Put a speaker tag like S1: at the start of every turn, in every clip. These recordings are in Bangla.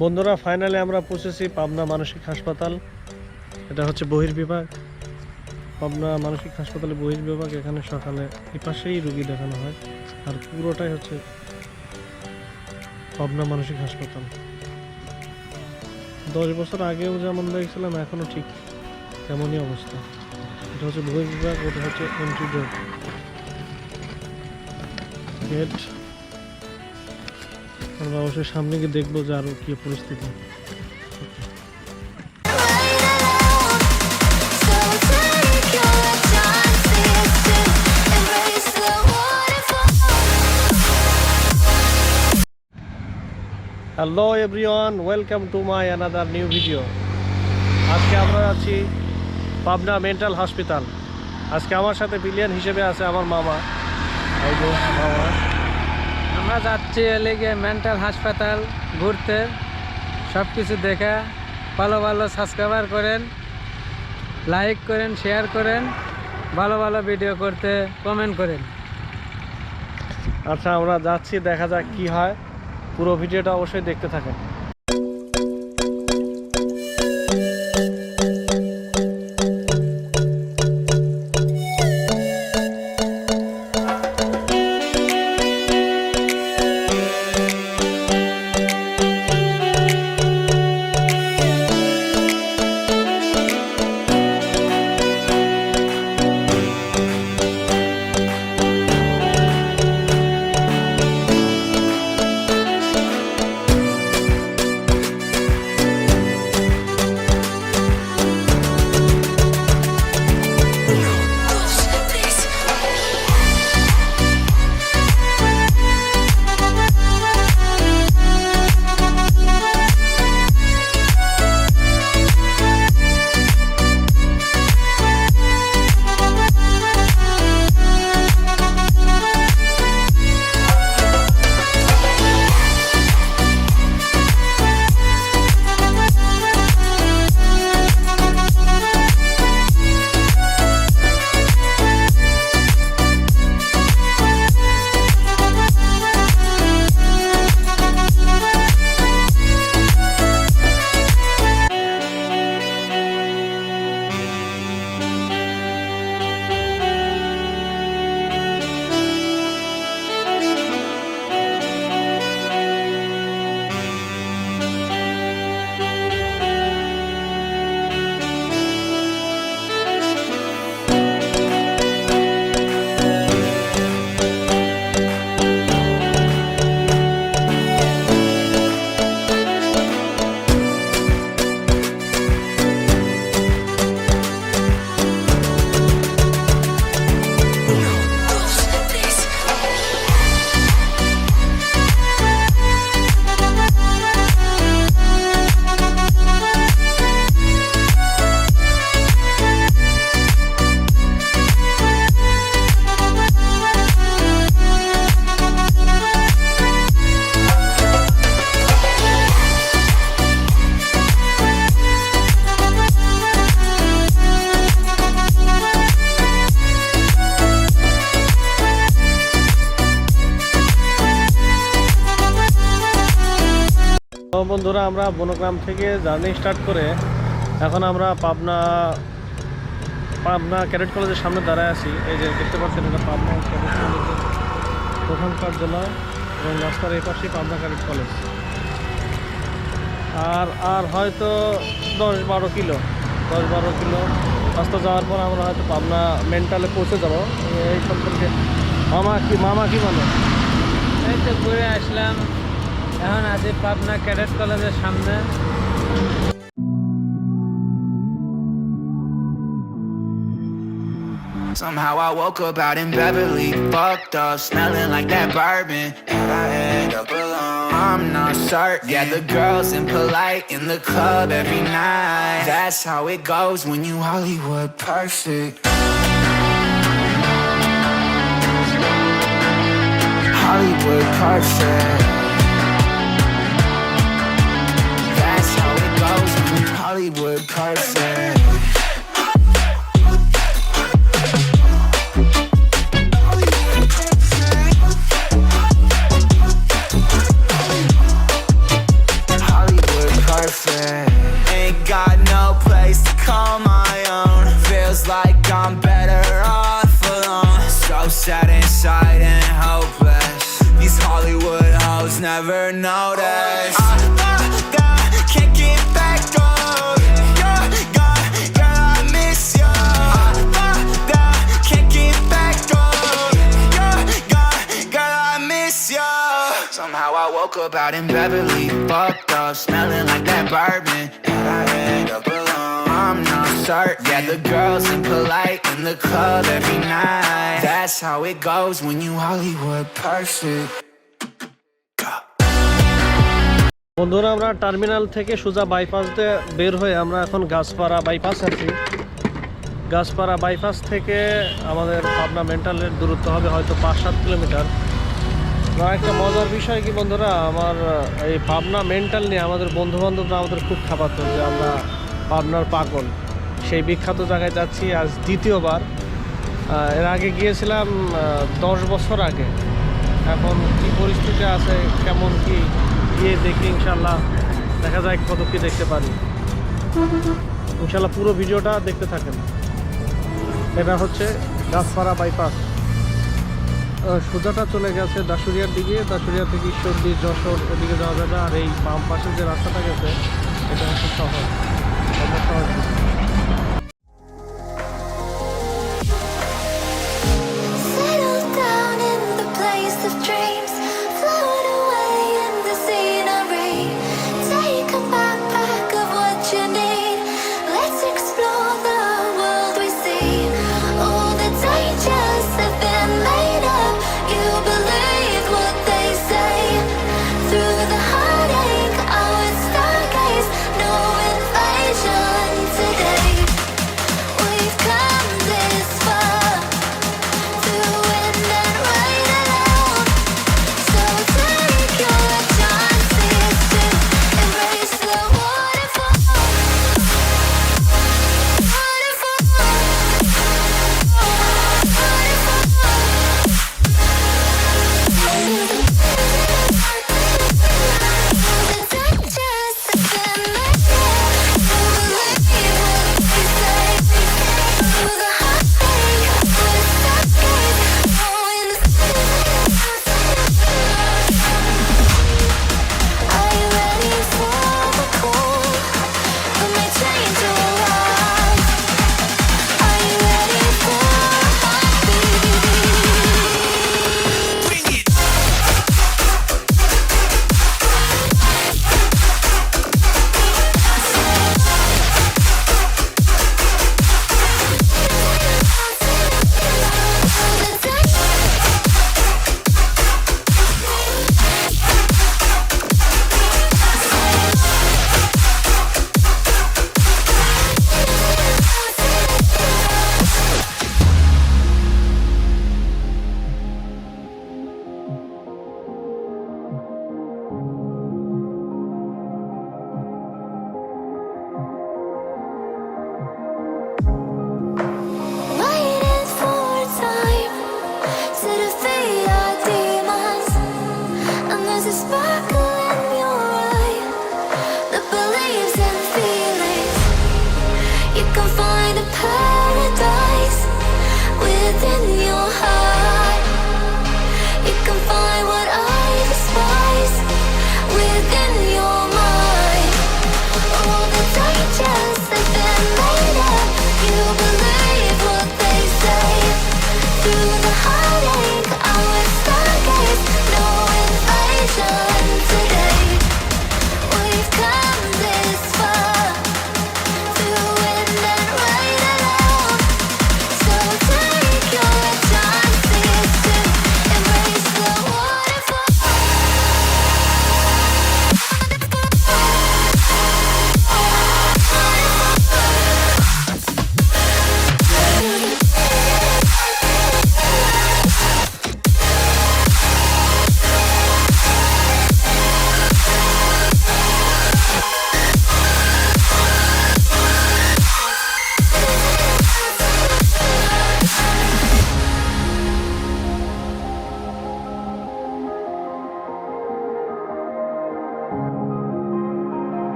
S1: বন্ধুরা ফাইনালি আমরা পৌঁছেছি পাবনা মানসিক হাসপাতাল। এটা হচ্ছে বহির্বিভাগ। পাবনা মানসিক হাসপাতালে বহির্বিভাগ, এখানে সকালে এপাশেই রুগী দেখানো হয়। আর পুরোটাই হচ্ছে পাবনা মানসিক হাসপাতাল। দশ বছর আগেও যেমন দেখছিলাম এখনও ঠিক তেমনই অবস্থা। এটা হচ্ছে বহির্বিভাগ, ওটা হচ্ছে এন্ট্রি ডোর গেট আমরা অবশ্যই সামনে গিয়ে দেখব যে আরও কি পরিস্থিতি. Hello everyone welcome to my another new video আজকে আমরা আছি পাবনা মেন্টাল হসপিটাল। আজকে আমার সাথে বিলিয়ন হিসেবে আছে আমার মামা। মামা।
S2: আমরা যাচ্ছি লেগে মেন্টাল হাসপাতাল ঘুরতে সব কিছু দেখা, ভালো ভালো সাবস্ক্রাইবার করেন লাইক করেন শেয়ার করেন, ভালো ভালো ভিডিও করতে কমেন্ট করেন।
S1: আচ্ছা আমরা যাচ্ছি, দেখা যাক কি হয়। পুরো ভিডিওটা অবশ্যই দেখতে থাকেন। বন্ধুরা, আমরা বনগ্রাম থেকে জার্নি স্টার্ট করে এখন আমরা পাবনা পাবনা ক্যাডেট কলেজের সামনে দাঁড়ায় আছি। এই যে দেখতে পাচ্ছেন এটা পাবনা ক্যাডেট কলেজের প্রধান কার্যালয় এবং রাস্তার এই পাশেই পাবনা ক্যাডেট কলেজ। আর আর হয়তো দশ বারো কিলো, দশ বারো কিলো রাস্তা যাওয়ার পর আমরা হয়তো পাবনা মেন্টালে পৌঁছে যাব। এই সম্পর্কে মামা কি মামা কি বলে?
S2: এই তো ঘুরে আসলাম। এখন আছি পাবনা ক্যাডেট কলেজের সামনে
S3: Somehow I woke up out in Beverly, fucked up, smelling like that bourbon. And I end up alone. I'm not certain. Yeah, the girls impolite in the club every night. That's how it goes when you Hollywood perfect. Hollywood perfect. Hollywood Carson. Ain't got no place to call my own. Feels like I'm better off alone. So sad inside and hopeless. These Hollywood hoes never notice. Woke up out in Beverly, fucked up, smelling like that bourbon that I end up alone. I'm not certain. Yeah, the girls impolite in the club every night. That's how it goes when you Hollywood perfect.
S1: বন্ধুরা আমরা টার্মিনাল থেকে সোজা বাইপাস দিয়ে বের হয়ে আমরা এখন গাছপাড়া বাইপাস আছি গাছপাড়া বাইপাস থেকে আমাদের পাবনা মেন্টালের দূরত্ব হবে হয়তো পাঁচ সাত কিলোমিটার একটা মজার বিষয় কি বন্ধুরা? আমার এই পাবনা মেন্টাল নিয়ে আমাদের বন্ধু বান্ধবরা আমাদের খুব খাপাতো যে আমরা পাবনার পাগল। সেই বিখ্যাত জায়গায় যাচ্ছি আজ দ্বিতীয়বার। এর আগে গিয়েছিলাম দশ বছর আগে। এখন কি পরিস্থিতি আছে, কেমন কি, গিয়ে দেখি ইনশাল্লাহ দেখা যায় কত কি দেখতে পারি। ইনশাল্লাহ পুরো ভিডিওটা দেখতে থাকেন। এটা হচ্ছে গাছপাড়া বাইপাস সোজাটা চলে গেছে দাসুরিয়ার দিকে। দাসুরিয়া থেকে ঈশ্বরদী যশোর ওদিকে যাওয়া যাবে। আর এই বাম পাশে যে রাস্তাটা গেছে, এটা হচ্ছে শহর শহর।
S4: This is fun.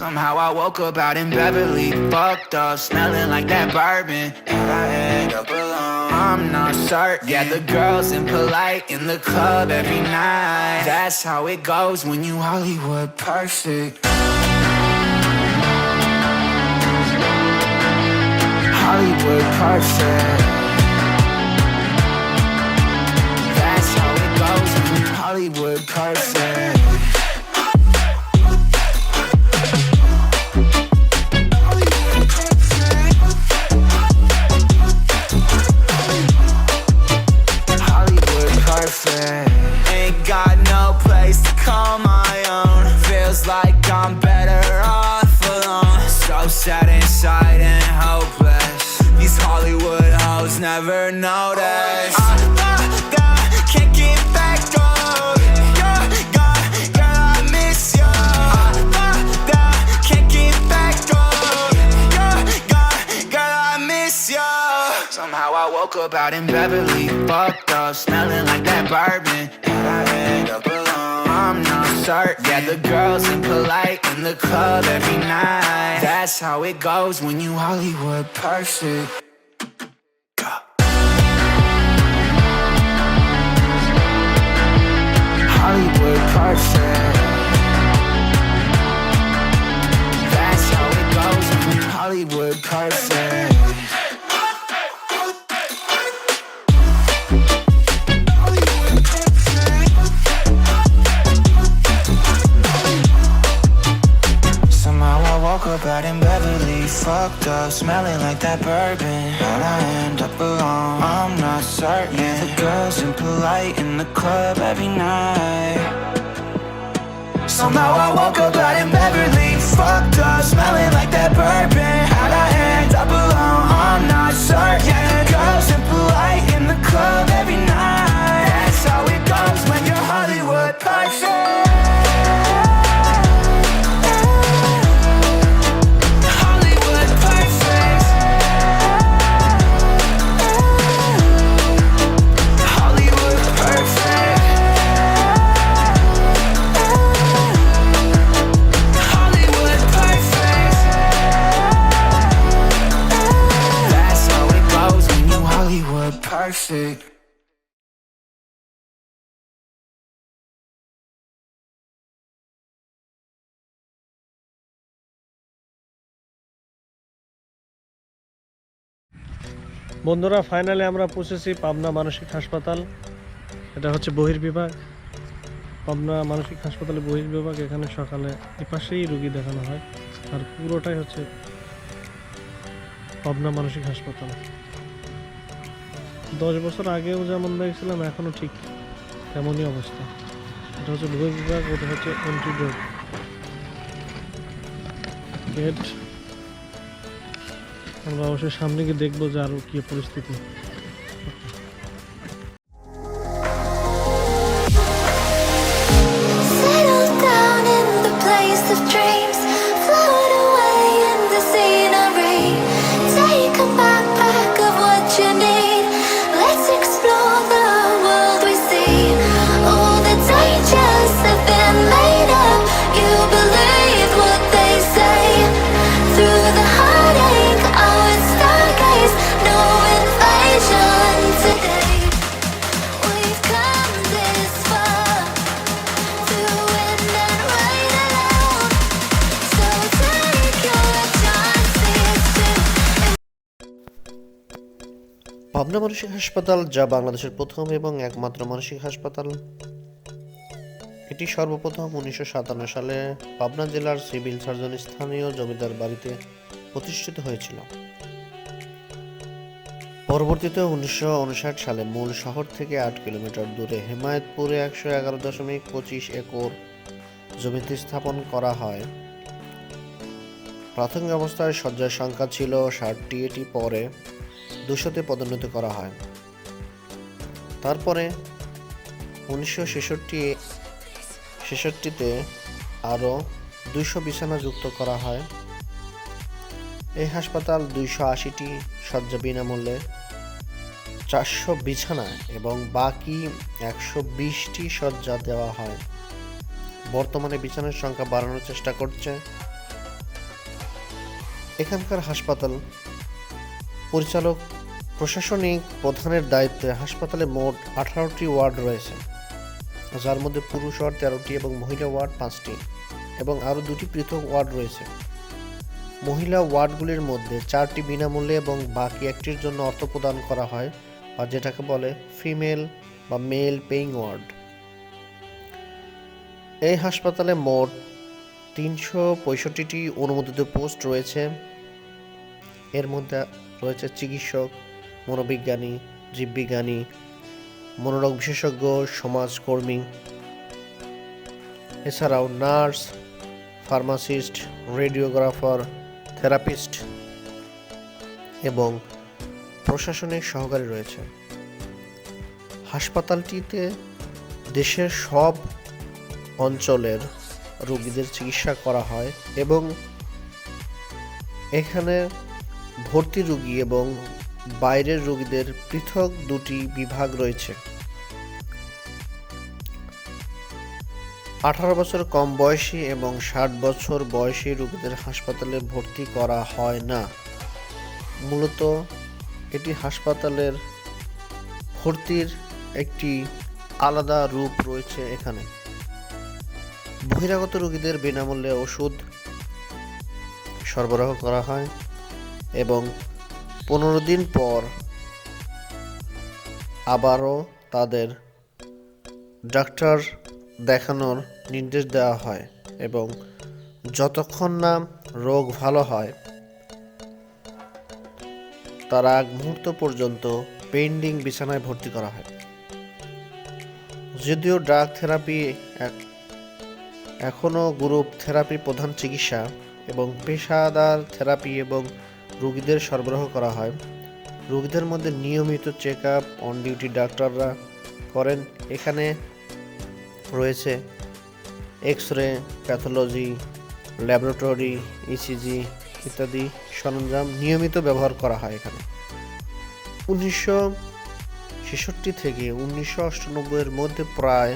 S3: Somehow I woke up out in Beverly, fucked up, smelling like that bourbon. And I end up alone. I'm not certain. Yeah, the girls impolite in the club every night. That's how it goes when you Hollywood perfect. Hollywood perfect. That's how it goes when you Hollywood perfect. So sad inside and hopeless. These Hollywood hoes never notice. I, I, I can't get back up. You're gone, girl, I miss you. I, I, I can't get back up. You're gone, girl, I miss you. Somehow I woke up out in Beverly, fucked up, smelling like that bourbon. And I end up alone. I'm not certain. Yeah, the girls impolite in the club every night. That's how it goes when you Hollywood perfect. Hollywood perfect. That's how it goes when you Hollywood perfect. Fucked up, smelling like that bourbon. How'd I end up alone? I'm not certain. Yeah, the girls impolite in the club every night. Somehow I woke up out in Beverly, fucked up, smelling like that bourbon. How'd I end up alone? I'm not certain. Yeah, the girls impolite in the club every night. Perfect.
S1: বন্ধুরা ফাইনালে আমরা পৌঁছেছি পাবনা মানসিক হাসপাতাল। এটা হচ্ছে বহির্বিভাগ। পাবনা মানসিক হাসপাতালে বহির্বিভাগ, এখানে সকালে এপাশেই রুগী দেখানো হয়। আর পুরোটাই হচ্ছে পাবনা মানসিক হাসপাতাল। দশ বছর আগেও যেমন দেখছিলাম এখনও ঠিক তেমনই অবস্থা। এটা হচ্ছে বহির্বিভাগ ওটা হচ্ছে ডোর গেট আমরা অবশ্যই সামনে গিয়ে দেখব যে আরও কী পরিস্থিতি।
S5: পাবনা মানসিক হাসপাতাল যা বাংলাদেশের প্রথম এবং একমাত্র মানসিক হাসপাতাল। এটি সর্বপ্রথম উনিশশো সাতান্ন সালে পাবনা জেলার সিভিল সার্জন স্থানীয় জমিদার বাড়িতে প্রতিষ্ঠিত হয়েছিল। পরবর্তীতে উনিশশো উনষাট সালে মূল শহর থেকে আট কিলোমিটার দূরে হেমায়তপুরে একশো এগারো দশমিক পঁচিশ একর জমিতে স্থাপন করা হয়। প্রাথমিক অবস্থায় শয্যার সংখ্যা ছিল ষাটটি। এটি পরে দুশোতে পদোন্নতি করা হয়। তারপরে উনিশশো ছেষট্টি ছেষট্টিতে আরও দুইশো বিছানা যুক্ত করা হয়। এই হাসপাতাল দুইশো আশিটি শয্যা বিনামূল্যে চারশো বিছানা এবং বাকি একশো বিশটি শয্যা দেওয়া হয়। বর্তমানে বিছানার সংখ্যা বাড়ানোর চেষ্টা করছে। এখানকার হাসপাতাল পরিচালক প্রশাসনিক প্রধানের দায়িত্বে হাসপাতালে মোট আঠারোটি ওয়ার্ড রয়েছে, যার মধ্যে পুরুষ ওয়ার্ড তেরোটি এবং মহিলা ওয়ার্ড পাঁচটি, এবং আরও দুটি পৃথক ওয়ার্ড রয়েছে। মহিলা ওয়ার্ডগুলির মধ্যে চারটি বিনামূল্যে এবং বাকি একটির জন্য অর্থ প্রদান করা হয়, বা যেটাকে বলে ফিমেল বা মেল পেইং ওয়ার্ড। এই হাসপাতালে মোট তিনশো পঁয়ষট্টিটি অনুমোদিত পোস্ট রয়েছে। এর মধ্যে রয়েছে চিকিৎসক মনোবিজ্ঞানী, জীববিজ্ঞানী, মনোরোগ বিশেষজ্ঞ, সমাজকর্মী, এছাড়াও নার্স, ফার্মাসিস্ট, রেডিওগ্রাফার, থেরাপিস্ট এবং প্রশাসনিক সহকারী রয়েছে। হাসপাতালটিতে দেশের সব অঞ্চলের রোগীদের চিকিৎসা করা হয় এবং এখানে ভর্তি রোগী এবং বাইরের রোগীদের পৃথক দুটি বিভাগ রয়েছে। আঠারো বছর কম বয়সী এবং ষাট বছর বয়সী রোগীদের হাসপাতালে ভর্তি করা হয় না। মূলত এটি হাসপাতালের ভর্তির একটি আলাদা রূপ রয়েছে এখানে। বহিরাগত রোগীদের বিনামূল্যে ওষুধ সরবরাহ করা হয় এবং পনেরো দিন পর আবারও তাদের ডাক্তার দেখানোর নির্দেশ দেওয়া হয় এবং যতক্ষণ না রোগ ভালো হয়, তার আগ মুহূর্ত পর্যন্ত পেন্ডিং বিছানায় ভর্তি করা হয়। যদিও ড্রাগ থেরাপি এখনও গ্রুপ থেরাপি প্রধান চিকিৎসা এবং পেশাদার থেরাপি এবং রোগীদের সরবরাহ করা হয়। রোগীদের মধ্যে নিয়মিত চেক আপ অন ডিউটি ডাক্তাররা করেন। এখানে রয়েছে X ray pathology, laboratory, ECG ইত্যাদি সরঞ্জাম নিয়মিত ব্যবহার করা হয় এখানে। উনিশশো ছেষট্টি থেকে উনিশশো অষ্টানব্বইয়ের মধ্যে প্রায়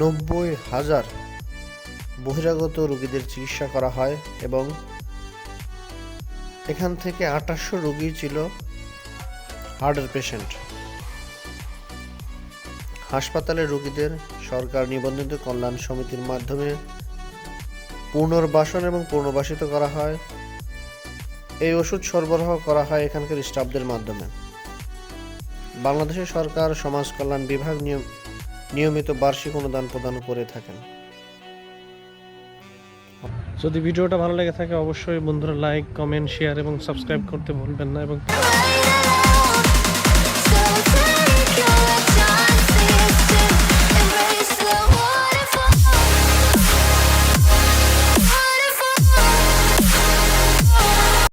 S5: নব্বই হাজার বহিরাগত রোগীদের চিকিৎসা করা হয় এবং এখান থেকে আঠাশশো রোগী ছিল হার্টের পেশেন্ট। হাসপাতালে রোগীদের সরকার নিবন্ধিত কল্যাণ সমিতির মাধ্যমে পুনর্বাসন এবং পুনর্বাসিত করা হয়। এই ওষুধ সরবরাহ করা হয় এখানকার স্টাফদের মাধ্যমে। বাংলাদেশের সরকার সমাজ কল্যাণ বিভাগ নিয়ম নিয়মিত বার্ষিক অনুদান প্রদান করে থাকেন।
S1: যদি ভিডিওটা ভালো লেগে থাকে, অবশ্যই বন্ধুরা লাইক কমেন্ট শেয়ার এবং সাবস্ক্রাইব করতে ভুলবেন না এবং.